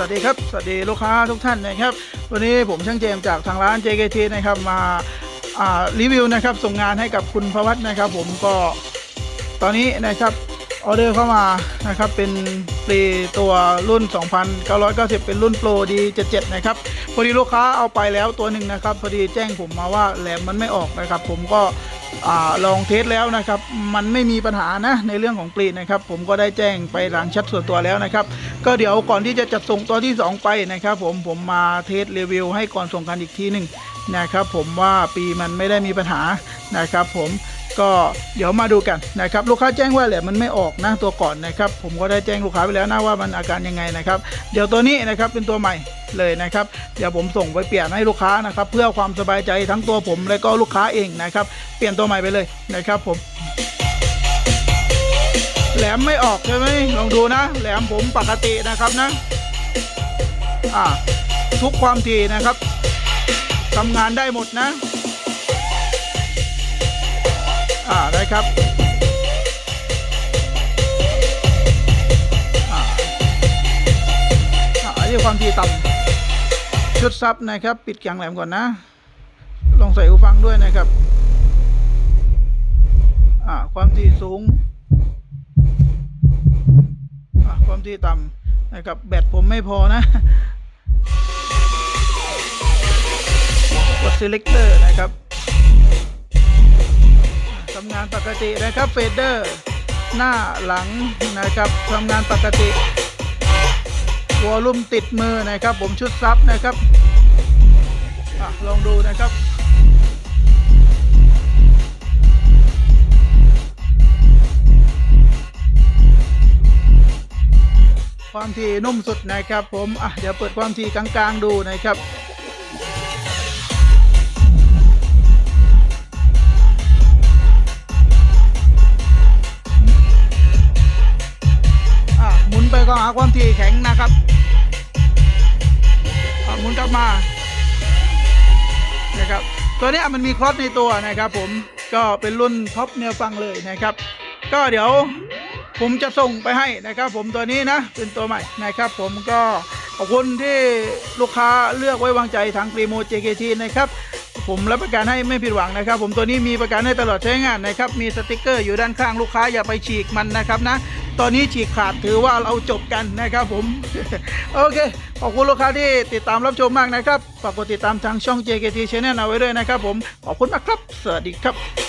สวัสดีครับ สวัสดีลูกค้าทุกท่านนะครับ วันนี้ผมช่างเจมจากทางร้าน JKT นะครับมาารีวิวนะครับส่งงานให้กับคุณพวัตนะครับผมก็ตอนนี้นะครับออเดอร์เข้ามานะครับเป็นปรีตัวรุ่น 2,990 เป็นรุ่นโปรดี77นะครับพอดีลูกค้าเอาไปแล้วตัวหนึ่งนะครับพอดีแจ้งผมมาว่าแหลมมันไม่ออกนะครับ ผมก็ ลองเทสแล้วนะครับ มันไม่มีปัญหานะในเรื่องของปรีนะครับ ผมก็ได้แจ้งไปหลังชัดส่วนตัวแล้วนะครับ ก็เดี๋ยวก่อนที่จะจัดส่งตัวที่ 2 ไปนะครับ ผมผมมาเทสรีวิว ให้ก่อนส่งกันอีกทีหนึ่งนะครับ ผมว่าปีมันไม่ได้มีปัญหานะครับ ผมก็เดี๋ยวมาดูกันนะครับลูกค้าแจ้งว่าแหละมันไม่ออกนะตัวก่อนนะครับ ผมก็ได้แจ้งลูกค้าไปแล้วนะว่ามันอาการยังไงนะครับ เดี๋ยวตัวนี้นะครับเป็นตัวใหม่ เลยนะครับ เดี๋ยวผมส่งไปเปลี่ยนให้ลูกค้านะครับ เพื่อความสบายใจทั้งตัวผมและก็ลูกค้าเองนะครับ เปลี่ยนตัวใหม่ไปเลยนะครับผมแหลมไม่ออกใช่ไหมลองดูนะ แหลมผมปกตินะครับนะ อ่า ทุกความถี่นะครับทำงานได้หมดนะ อ่าได้ครับอ่าอ่าอันนี้ความถี่ต่ำ ชุดซับนะครับ ปิดเกียงแหลมก่อนนะ ลองใส่หูฟังด้วยนะครับ อ่า ความถี่สูง อะความที่ต่ำนะครับ แบตผมไม่พอนะ กด selector นะครับทำงานปกตินะครับเฟดเดอร์ หน้าหลังนะครับทำงานปกติ วอลลุ่มติดมือนะครับ ผมชุดซับนะครับอลองดูนะครับความถี่นุ่มสุดนะครับผม อะ เดี๋ยวเปิดความถี่กลางๆดูนะครับ ความถี่แข็งนะครับหมุนกลับมานะครับตัวนี้มันมีคลอสในตัวนะครับผมก็เป็นรุ่นท็อปเนื้อฟังเลยนะครับ ก็เดี๋ยวผมจะส่งไปให้นะครับผมตัวนี้นะเป็นตัวใหม่นะครับผมก็ขอบคุณที่ลูกค้าเลือกไว้วางใจทางปรีโม JKT นะครับผมรับประกันให้ไม่ผิดหวังนะครับ ผมตัวนี้มีประกันให้ตลอดใช้งานนะครับ มีสติกเกอร์อยู่ด้านข้างลูกค้าอย่าไปฉีกมันนะครับนะ ตอนนี้ฉีกขาดถือว่าเราจบกันนะครับผม โอเค ขอบคุณลูกค้าที่ติดตามรับชมมากนะครับ ฝากกดติดตามทางช่อง JKT Channel เอาไว้ด้วยนะครับผม ขอบคุณมากครับ สวัสดีครับ